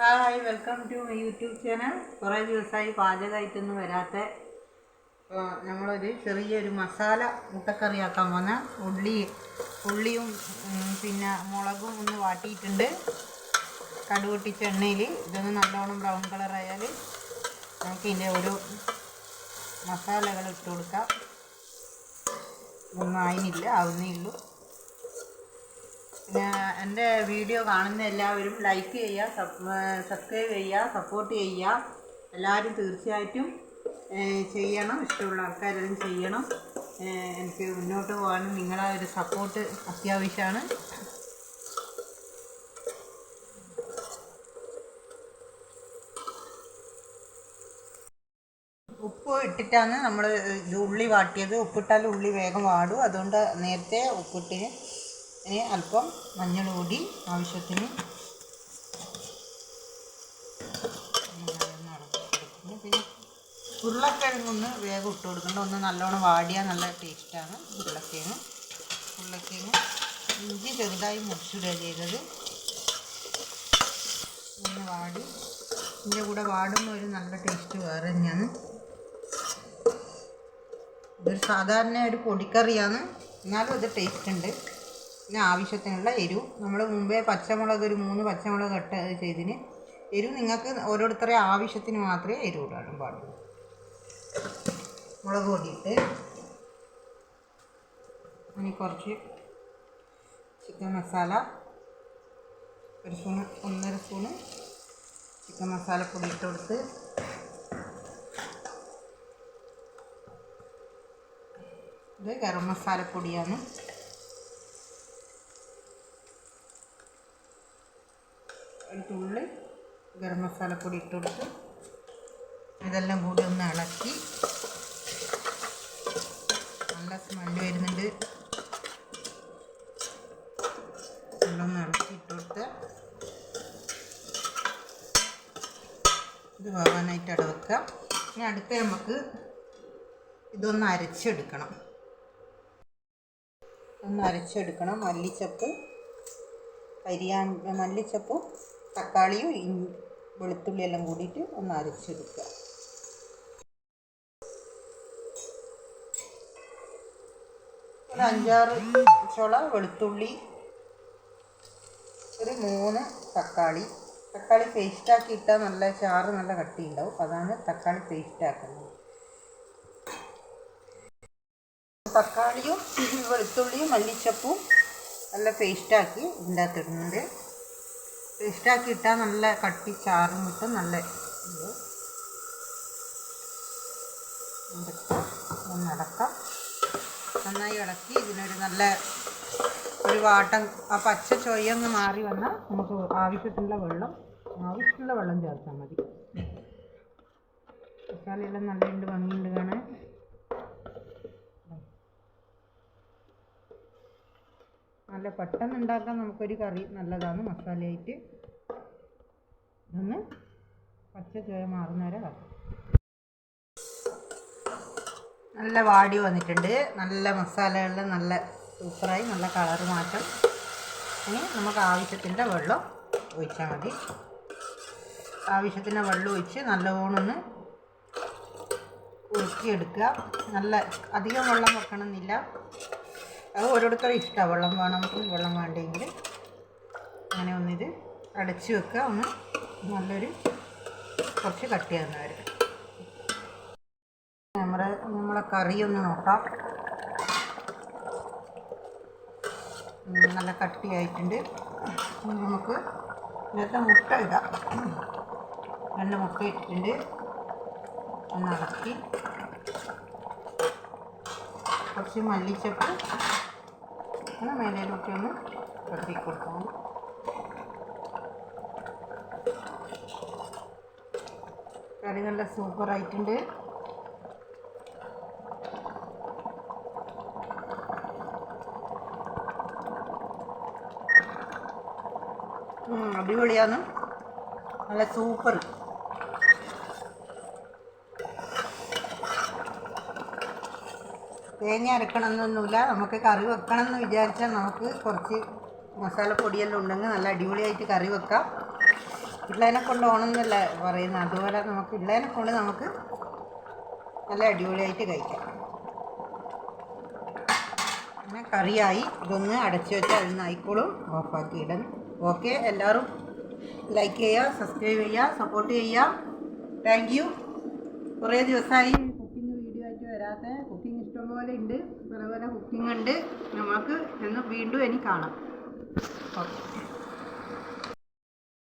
Hi welcome to my YouTube channel കുറേ ദിവസമായി പാചകമായിട്ടൊന്നും വരാത്ത നമ്മളൊരു ചെറിയൊരു മസാല മുട്ടക്കറിയാക്കാൻ പോകുന്ന ഉള്ളി ഉള്ളിയും പിന്നെ മുളകും ഒന്ന് വാട്ടിയിട്ടുണ്ട്. കടുകൊട്ടിച്ച എണ്ണയിൽ ഇതൊന്ന് നല്ലോണം ബ്രൗൺ കളറായാൽ നമുക്ക് ഇതിന്റെ ഒരു മസാലകൾ ഇട്ട് കൊടുക്കാം. ഒന്നും ആയിനില്ല ആവുന്നേ ഉള്ളൂ. എന്റെ വീഡിയോ കാണുന്ന എല്ലാവരും ലൈക്ക് ചെയ്യുക സബ്സ്ക്രൈബ് ചെയ്യുക സപ്പോർട്ട് ചെയ്യുക. എല്ലാവരും തീർച്ചയായിട്ടും ചെയ്യണം. ഇഷ്ടമുള്ള ആൾക്കാരെല്ലാം ചെയ്യണം. എനിക്ക് മുന്നോട്ട് പോകാനും നിങ്ങളെ ഒരു സപ്പോർട്ട് അത്യാവശ്യമാണ്. ഉപ്പ് ഇട്ടിട്ടാണ് നമ്മൾ ഉള്ളി വാട്ടിയത്. ഉപ്പിട്ടാൽ ഉള്ളി വേഗം വാടും. അതുകൊണ്ട് നേരത്തെ ഉപ്പിട്ട് അല്പം മഞ്ഞൾ പൊടി ആവശ്യത്തിന്. പിന്നെ ഉരുളക്കിഴങ്ങൊന്ന് വേഗം ഇട്ട് കൊടുക്കണ്ട. ഒന്ന് നല്ലോണം വാടിയാൽ നല്ല ടേസ്റ്റാണ് ഉരുളക്കിഴങ്ങ്. ഉരുളക്കിഴങ്ങ് ഇഞ്ചി ചെറുതായി മുറിച്ചിടുക ചെയ്തത്. ഒന്ന് വാടി. ഇതിന്റെ കൂടെ വാടുന്ന ഒരു നല്ല ടേസ്റ്റ് വേറെ തന്നെയാണ്. ഇതൊരു സാധാരണ ഒരു പൊടിക്കറിയാണ്. എന്നാലും ഇത് ടേസ്റ്റ് ഉണ്ട്. ആവശ്യത്തിനുള്ള എരിവ് നമ്മൾ മുമ്പേ പച്ചമുളക് ഒരു മൂന്ന് പച്ചമുളക് കട്ട് ചെയ്തിന്. എരിവ് നിങ്ങൾക്ക് ഓരോരുത്തരെ ആവശ്യത്തിന് മാത്രമേ എരിവ് ഇടാനും പാടുള്ളൂ. മുളക് പൊടിയിട്ട്. ഇനി കുറച്ച് ചിക്കൻ മസാല. ഒരു സ്പൂണ് ഒന്നര സ്പൂണ് ചിക്കൻ മസാലപ്പൊടി ഇട്ട് കൊടുത്ത്. ഇത് ഗരം മസാലപ്പൊടിയാണ് ഒരു തുള്ളി ഗരം മസാലപ്പൊടി ഇട്ട് കൊടുത്ത് ഇതെല്ലാം കൂടി ഒന്ന് ഇളക്കി. നല്ല സ്മെല്ല് വരുന്നുണ്ട്. നല്ലൊന്ന് ഇളക്കി ഇട്ട് കൊടുത്ത് ഇത് വേവാനായിട്ട് അവിടെ വെക്കാം ഇനി അടുത്ത് നമുക്ക് ഇതൊന്ന് അരച്ചെടുക്കണം. ഒന്ന് അരച്ചെടുക്കണം. മല്ലിച്ചപ്പ് കരിയാൻ മല്ലിച്ചപ്പും തക്കാളിയും വെളുത്തുള്ളി എല്ലാം കൂടിയിട്ട് ഒന്ന് അരച്ചെടുക്കുക. ഒരു അഞ്ചാറ് ചുള വെളുത്തുള്ളി ഒരു മൂന്ന് തക്കാളി. തക്കാളി പേസ്റ്റാക്കി ഇട്ടാൽ നല്ല ചാറ് നല്ല കട്ടി ഉണ്ടാവും അതാണ് തക്കാളി പേസ്റ്റാക്കുന്നത് തക്കാളിയും വെളുത്തുള്ളിയും മല്ലിച്ചപ്പും നല്ല പേസ്റ്റാക്കി ഉണ്ടാക്കിയിട്ടുണ്ട് പേസ്റ്റാക്കി ഇട്ടാൽ നല്ല കട്ടി ചാറും കിട്ടും നല്ല ഇത്. ഇതൊക്കെ ഒന്ന് ഇളക്കാം നന്നായി ഇളക്കി. ഇതിനൊരു നല്ല ഒരു വാട്ടം ആ പച്ച ചൊയ്യങ്ങ് മാറി വന്നാൽ നമുക്ക് ആവശ്യത്തിനുള്ള വെള്ളം ആവശ്യത്തിനുള്ള വെള്ളം ചേർത്താൽ മതി. മസാലയെല്ലാം നല്ലതുണ്ട് ഭംഗിയുണ്ട് കാണാൻ. നല്ല പെട്ടെന്ന് ഉണ്ടാക്കാൻ നമുക്കൊരു കറി നല്ലതാണ് മസാലയായിട്ട്. ഇതൊന്ന് പച്ച ചോയ മാറുന്ന വരെ കാക്കും നല്ല വാടി വന്നിട്ടുണ്ട്. നല്ല മസാലകളിൽ നല്ല സൂപ്പറായി നല്ല കളർ മാറ്റം. ഇനി നമുക്ക് ആവശ്യത്തിന്റെ വെള്ളം ഒഴിച്ചാൽ മതി. ആവശ്യത്തിന് വെള്ളം ഒഴിച്ച് നല്ലവണ്ണം ഉരുക്കിയെടുക്കുക. നല്ല അധികം വെള്ളം വെക്കണമെന്നില്ല. അത് ഓരോരുത്തരും ഇഷ്ടമാണ് വെള്ളം വേണമെങ്കിൽ വെള്ളം വേണ്ടെങ്കിൽ അങ്ങനെ ഒന്നിത് അടച്ച് വെക്കുക. ഒന്ന് നല്ലൊരു കുറച്ച് കട്ടിയാകുന്ന വരെ നമ്മുടെ നമ്മളെ കറി ഒന്ന് നോക്കാം. നല്ല കട്ടിയായിട്ടുണ്ട്. നമുക്ക് ഇന്നത്തെ മുട്ട ഇടാം. രണ്ട് മുട്ട ഇട്ടിട്ടുണ്ട്. ഒന്ന് ഇളക്കി. കുറച്ച് മല്ലിച്ചപ്പ് ഒന്ന് മേലേലൊക്കെ ഒന്ന് കത്തി കൊടുക്കണം. കറി നല്ല സൂപ്പറായിട്ടുണ്ട് അടിപൊളിയാണ്. നല്ല സൂപ്പർ തേങ്ങ അരക്കണമെന്നൊന്നുമില്ല. നമുക്ക് കറി വെക്കണം എന്ന് വിചാരിച്ചാൽ നമുക്ക് കുറച്ച് മസാലപ്പൊടിയെല്ലാം ഉണ്ടെങ്കിൽ നല്ല അടിപൊളിയായിട്ട് കറി വെക്കാം. പിള്ളേനെ കൊണ്ട് ഓണമെന്നല്ല പറയുന്നത്. അതുപോലെ നമുക്ക് പിള്ളേനെ കൊണ്ട് നമുക്ക് നല്ല അടിപൊളിയായിട്ട് കഴിക്കാം. പിന്നെ കറിയായി. ഇതൊന്ന് അടച്ചു വെച്ച് അതിന് ആയിക്കോളും ഓഫാക്കി ഇടും ഓക്കെ. എല്ലാവരും ലൈക്ക് ചെയ്യുക സബ്സ്ക്രൈബ് ചെയ്യുക സപ്പോർട്ട് ചെയ്യുക. താങ്ക് യു കുറേ ദിവസമായി കുക്കിംഗ് വീഡിയോ ആയിട്ട് വരാത്ത. ഇഷ്ടംപോലെ ഉണ്ട് പല പല കുക്കിംഗ് ഉണ്ട് നമുക്ക് എന്ന് വീണ്ടും ഇനി കാണാം. ഓക്കെ.